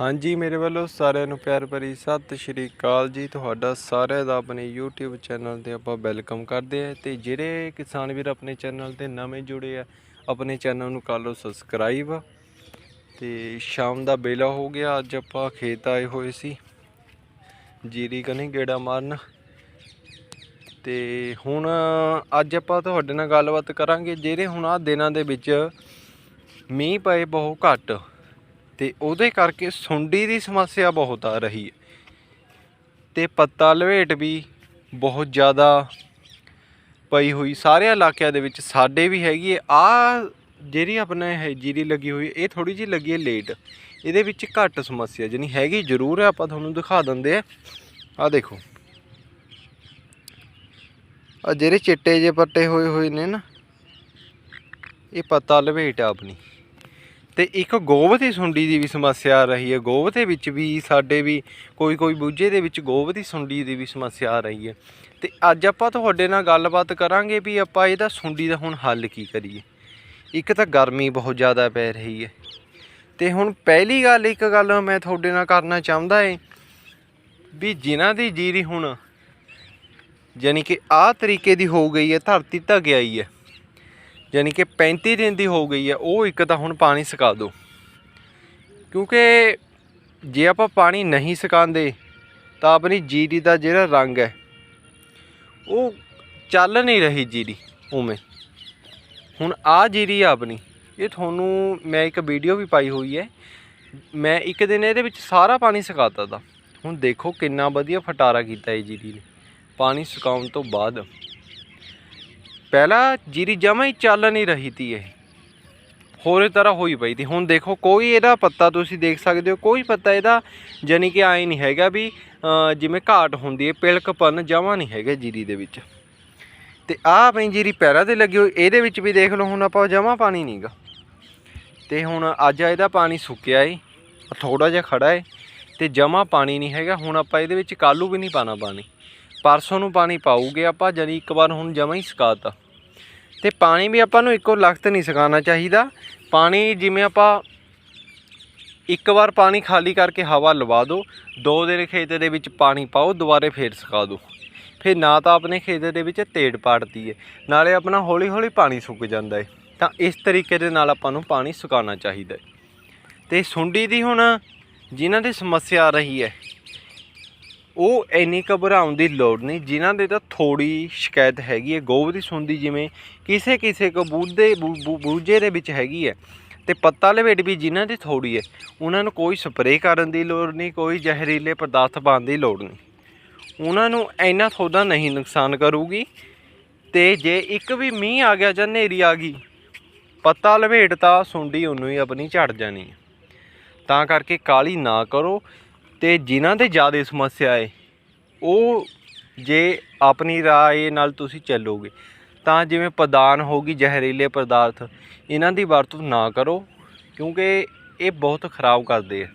ਹਾਂਜੀ, ਮੇਰੇ ਵੱਲੋਂ ਸਾਰਿਆਂ ਨੂੰ ਪਿਆਰ ਭਰੀ ਸਤਿ ਸ਼੍ਰੀ ਅਕਾਲ ਜੀ। ਤੁਹਾਡਾ ਸਾਰਿਆਂ ਦਾ ਆਪਣੇ YouTube ਚੈਨਲ ਤੇ ਆਪਾਂ ਵੈਲਕਮ ਕਰਦੇ ਹਾਂ ਤੇ ਜਿਹੜੇ ਕਿਸਾਨ ਵੀਰ ਆਪਣੇ ਚੈਨਲ ਤੇ ਨਵੇਂ ਜੁੜੇ ਆ, ਆਪਣੇ ਚੈਨਲ ਨੂੰ ਕਰ ਲਓ ਸਬਸਕ੍ਰਾਈਬ। ਤੇ ਸ਼ਾਮ ਦਾ ਵੇਲਾ ਹੋ ਗਿਆ, ਅੱਜ ਆਪਾਂ ਖੇਤ ਆਏ ਹੋਏ ਸੀ। ਜੀਰੀ ਕਨੀ ਗੇੜਾ ਮਾਰਨ। ਤੇ ਹੁਣ ਅੱਜ ਆਪਾਂ ਤੁਹਾਡੇ ਨਾਲ ਗੱਲਬਾਤ ਕਰਾਂਗੇ, ਜਿਹੜੇ ਹੁਣ ਆ ਦਿਨਾਂ ਦੇ ਵਿੱਚ ਮੀਂਹ ਪਏ ਬਹੁਤ ਘੱਟ। ਤੇ ਉਹਦੇ ਕਰਕੇ ਸੁੰਡੀ ਦੀ ਸਮੱਸਿਆ ਬਹੁਤ ਆ ਰਹੀ ਹੈ। ਤੇ ਪੱਤਾ ਲਵੇਟ ਵੀ ਬਹੁਤ ਜ਼ਿਆਦਾ ਪਈ ਹੋਈ ਸਾਰੇ ਇਲਾਕਿਆਂ ਦੇ ਵਿੱਚ ਸਾਡੇ ਵੀ ਹੈਗੀ ਹੈ। ਆ ਜਿਹੜੀ ਆਪਣੇ ਹੈ ਜੀਰੀ ਲੱਗੀ ਹੋਈ, ਇਹ ਥੋੜੀ ਜਿਹੀ ਲੱਗੀ ਹੈ ਲੇਟ। ਇਹਦੇ ਵਿੱਚ ਘੱਟ ਸਮੱਸਿਆ ਜਾਨੀ ਹੈਗੀ ਜ਼ਰੂਰ ਹੈ, ਆਪਾਂ ਤੁਹਾਨੂੰ ਦਿਖਾ ਦਿੰਦੇ ਆ ਆ ਦੇਖੋ। ਆ ਜਿਹੜੇ ਚਿੱਟੇ ਜੇ ਪੱਟੇ ਹੋਏ ਹੋਏ ਨੇ ਨਾ, ਇਹ ਪੱਤਾ ਲਵੇਟ ਆ ਆਪਣੀ। ਤੇ ਇੱਕ ਗੋਬ ਦੀ ਸੁੰਡੀ ਦੀ ਵੀ ਸਮੱਸਿਆ ਆ ਰਹੀ ਹੈ। ਗੋਬ ਦੇ ਵਿੱਚ ਵੀ ਸਾਡੇ ਵੀ ਕੋਈ ਕੋਈ ਬੂਝੇ ਦੇ ਵਿੱਚ ਗੋਬ ਦੀ ਸੁੰਡੀ ਦੀ ਵੀ ਸਮੱਸਿਆ ਆ ਰਹੀ ਹੈ। ਤੇ ਅੱਜ ਆਪਾਂ ਤੁਹਾਡੇ ਨਾਲ ਗੱਲਬਾਤ ਕਰਾਂਗੇ ਵੀ ਆਪਾਂ ਇਹਦਾ ਸੁੰਡੀ ਦਾ ਹੁਣ ਹੱਲ ਕੀ ਕਰੀਏ। ਇੱਕ ਤਾਂ ਗਰਮੀ ਬਹੁਤ ਜ਼ਿਆਦਾ ਪੈ ਰਹੀ ਹੈ। ਤੇ ਹੁਣ ਪਹਿਲੀ ਗੱਲ, ਇੱਕ ਗੱਲ ਮੈਂ ਤੁਹਾਡੇ ਨਾਲ ਕਰਨਾ ਚਾਹੁੰਦਾ ਏ ਵੀ ਜਿਨ੍ਹਾਂ ਦੀ ਜੀਰੀ ਹੁਣ ਯਾਨੀ ਕਿ ਆਹ ਤਰੀਕੇ ਦੀ ਹੋ ਗਈ ਹੈ, ਧਰਤੀ ਢੱਕ ਆਈ ਹੈ। ਯਾਨੀ ਕਿ 35 ਦਿਨ ਦੀ ਹੋ ਗਈ ਹੈ ਉਹ ਇੱਕ ਤਾਂ ਹੁਣ ਪਾਣੀ ਸੁਕਾ ਦਿਓ। ਕਿਉਂਕਿ ਜੇ ਆਪਾਂ ਪਾਣੀ ਨਹੀਂ ਸੁਕਾਉਂਦੇ, ਤਾਂ ਆਪਣੀ ਜੀਰੀ ਦਾ ਜਿਹੜਾ ਰੰਗ ਹੈ, ਉਹ ਚੱਲ ਨਹੀਂ ਰਹੀ ਜੀਰੀ ਉਵੇਂ। ਹੁਣ ਆ ਜੀਰੀ ਆ ਆਪਣੀ, ਇਹ ਤੁਹਾਨੂੰ ਮੈਂ ਇੱਕ ਵੀਡੀਓ ਵੀ ਪਾਈ ਹੋਈ ਹੈ। ਮੈਂ ਇੱਕ ਦਿਨ ਇਹਦੇ ਵਿੱਚ ਸਾਰਾ ਪਾਣੀ ਸੁਕਾਤਾ ਤਾ ਹੁਣ ਦੇਖੋ ਕਿੰਨਾ ਵਧੀਆ ਫਟਾਰਾ ਕੀਤਾ ਇਹ ਜੀਰੀ ਨੇ। ਪਾਣੀ ਸੁਕਾਉਣ ਤੋਂ ਬਾਅਦ ਪਹਿਲਾਂ ਜੀਰੀ ਜਮਾ ਹੀ ਚੱਲ ਨਹੀਂ ਰਹੀ ਤੀ ਇਹ। ਹੋਰੇ ਤਰ੍ਹਾਂ ਹੋਈ ਪਈ ਤੀ। ਹੁਣ ਦੇਖੋ, ਕੋਈ ਇਹਦਾ ਪੱਤਾ ਤੁਸੀਂ ਦੇਖ ਸਕਦੇ ਹੋ, ਕੋਈ ਪੱਤਾ ਇਹਦਾ ਜਾਨੀ ਕਿ ਆਏ ਨਹੀਂ ਹੈਗਾ ਵੀ ਜਿਵੇਂ ਘਾਟ ਹੁੰਦੀ ਹੈ ਪਿਲਕਪਨ ਜਮਾ ਨਹੀਂ ਹੈਗਾ ਜੀਰੀ ਦੇ ਵਿੱਚ। ਤੇ ਆਹ ਆਪਣੀ ਜੀਰੀ ਪੈਰਾਂ ਤੇ ਲੱਗੀ ਹੋਈ, ਇਹਦੇ ਵਿੱਚ ਵੀ ਦੇਖ ਲਓ, ਹੁਣ ਆਪਾਂ ਜਮਾ ਪਾਣੀ ਨਹੀਂਗਾ ਤੇ ਹੁਣ ਅੱਜ ਇਹਦਾ ਪਾਣੀ ਸੁੱਕਿਆ ਏ ਥੋੜਾ ਜਿਹਾ ਖੜਾ ਏ, ਤੇ ਜਮਾ ਪਾਣੀ ਨਹੀਂ ਹੈਗਾ। ਹੁਣ ਆਪਾਂ ਇਹਦੇ ਵਿੱਚ ਕਾਲੂ ਵੀ ਨਹੀਂ ਪਾਣਾ ਪਾਣੀ। ਪਰਸੋਂ ਨੂੰ ਪਾਣੀ ਪਾਉਗੇ ਆਪਾਂ ਜਾਨੀ ਇੱਕ ਵਾਰ ਹੁਣ ਜਮਾ ਹੀ ਸੁਕਾਤਾ ਤੇ ਪਾਣੀ ਵੀ ਆਪਾਂ ਨੂੰ ਇੱਕੋ ਲਖਤ ਨਹੀਂ ਸੁਕਾਉਣਾ ਚਾਹੀਦਾ। ਪਾਣੀ ਜਿਵੇਂ ਆਪਾਂ ਇੱਕ ਵਾਰ ਪਾਣੀ ਖਾਲੀ ਕਰਕੇ ਹਵਾ ਲਵਾ ਦਿਓ ਦੋ ਦਿਨ ਖੇਤ ਦੇ ਵਿੱਚ ਪਾਣੀ ਪਾਓ, ਦੁਬਾਰੇ ਫੇਰ ਸੁਕਾ ਦਿਓ ਫਿਰ ਨਾ ਤਾਂ ਆਪਣੇ ਖੇਤ ਦੇ ਵਿੱਚ ਤੇੜ ਪਾੜਦੀ ਹੈ ਨਾਲੇ ਆਪਣਾ ਹੌਲੀ ਹੌਲੀ ਪਾਣੀ ਸੁੱਕ ਜਾਂਦਾ ਹੈ ਤਾਂ ਇਸ ਤਰੀਕੇ ਦੇ ਨਾਲ ਆਪਾਂ ਨੂੰ ਪਾਣੀ ਸੁਕਾਉਣਾ ਚਾਹੀਦਾ ਹੈ ਤੇ ਸੁੰਡੀ ਦੀ ਹੁਣ ਜਿਨ੍ਹਾਂ ਦੀ ਸਮੱਸਿਆ ਆ ਰਹੀ ਹੈ ਉਹ ਇੰਨੀ ਘਬਰਾਉਣ ਦੀ ਲੋੜ ਨਹੀਂ, ਜਿਨ੍ਹਾਂ ਦੇ ਤਾਂ ਥੋੜੀ ਸ਼ਿਕਾਇਤ ਹੈਗੀ ਹੈ ਗੋਭ ਦੀ ਸੁੰਡੀ ਜਿਵੇਂ ਕਿਸੇ ਕਿਸੇ ਕੋ ਬੂਝੇ ਬੂਝੇ ਦੇ ਵਿੱਚ ਹੈਗੀ ਹੈ ਤੇ ਪੱਤਾ ਲਵੇਟ ਵੀ ਜਿਨ੍ਹਾਂ ਦੀ ਥੋੜੀ ਹੈ, ਉਹਨਾਂ ਨੂੰ ਕੋਈ ਸਪਰੇਅ ਕਰਨ ਦੀ ਲੋੜ ਨਹੀਂ, ਕੋਈ ਜ਼ਹਿਰੀਲੇ ਪਦਾਰਥ ਪਾਉਣ ਦੀ ਲੋੜ ਨਹੀਂ। ਉਹਨਾਂ ਨੂੰ ਇੰਨਾ ਥੋੜਾ ਨਹੀਂ ਨੁਕਸਾਨ ਕਰੂਗੀ ਤੇ ਜੇ ਇੱਕ ਵੀ ਮੀਂਹ ਆ ਗਿਆ ਜਾਂ ਹਨੇਰੀ ਆ ਗਈ, ਪੱਤਾ ਲਵੇਟ ਤਾਂ ਸੁੰਡੀ ਉਹਨੂੰ ਹੀ ਆਪਣੀ ਝੜ ਜਾਣੀ ਹੈ। ਤਾਂ ਕਰਕੇ ਕਾਲੀ ਨਾ ਕਰੋ ਤੇ ਜਿਨ੍ਹਾਂ ਦੇ ਜ਼ਿਆਦਾ ਸਮੱਸਿਆ ਹੈ ਉਹ ਜੇ ਆਪਣੀ ਰਾਏ ਨਾਲ ਤੁਸੀਂ ਚੱਲੋਗੇ, ਤਾਂ ਜਿਵੇਂ ਪ੍ਰਦਾਨ ਹੋਗੀ ਜ਼ਹਿਰੀਲੇ ਪਦਾਰਥ, ਇਹਨਾਂ ਦੀ ਵਰਤੋਂ ਨਾ ਕਰੋ, ਕਿਉਂਕਿ ਇਹ ਬਹੁਤ ਖਰਾਬ ਕਰਦੇ ਆ।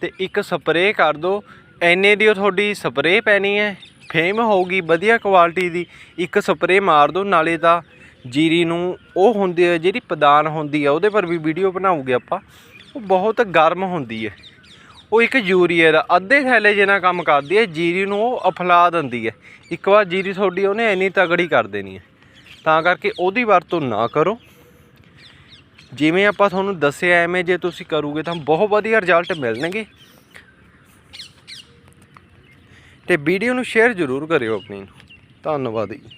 ਤੇ ਇੱਕ ਸਪਰੇਅ ਕਰ ਦਿਓ ਐਨੇ ਦੀ ਉਹ ਤੁਹਾਡੀ ਸਪਰੇਅ ਪੈਣੀ ਹੈ ਫੇਮ ਹੋਊਗੀ, ਵਧੀਆ ਕੁਆਲਿਟੀ ਦੀ, ਇੱਕ ਸਪਰੇਅ ਮਾਰ ਦਿਓ ਨਾਲੇ ਤਾਂ ਜੀਰੀ ਨੂੰ ਉਹ ਹੁੰਦੀ ਹੈ ਜਿਹੜੀ ਪਦਾਨ ਹੁੰਦੀ ਹੈ ਉਹਦੇ ਪਰ ਵੀ ਵੀਡੀਓ ਬਣਾਉਗੇ ਆਪਾਂ, ਉਹ ਬਹੁਤ ਗਰਮ ਹੁੰਦੀ ਹੈ ਉਹ ਇੱਕ ਯੂਰੀਆ ਦਾ, ਅੱਧੇ ਥੈਲੇ ਜਿੰਨਾ ਕੰਮ ਕਰਦੀ ਹੈ, ਜੀਰੀ ਨੂੰ ਉਹ ਅਫਲਾ ਦਿੰਦੀ ਹੈ। ਇੱਕ ਵਾਰ ਜੀਰੀ ਤੁਹਾਡੀ ਉਹਨੇ ਇੰਨੀ ਤਗੜੀ ਕਰ ਦੇਣੀ ਹੈ। ਤਾਂ ਕਰਕੇ ਉਹਦੀ ਵਰਤੋਂ ਨਾ ਕਰੋ। ਜਿਵੇਂ ਆਪਾਂ ਤੁਹਾਨੂੰ ਦੱਸਿਆ, ਐਵੇਂ ਜੇ ਤੁਸੀਂ ਕਰੋਗੇ ਤਾਂ ਬਹੁਤ ਵਧੀਆ ਰਿਜ਼ਲਟ ਮਿਲਣਗੇ। ਤੇ ਵੀਡੀਓ ਨੂੰ ਸ਼ੇਅਰ ਜ਼ਰੂਰ ਕਰਿਓ ਆਪਣੀ ਧੰਨਵਾਦ ਜੀ।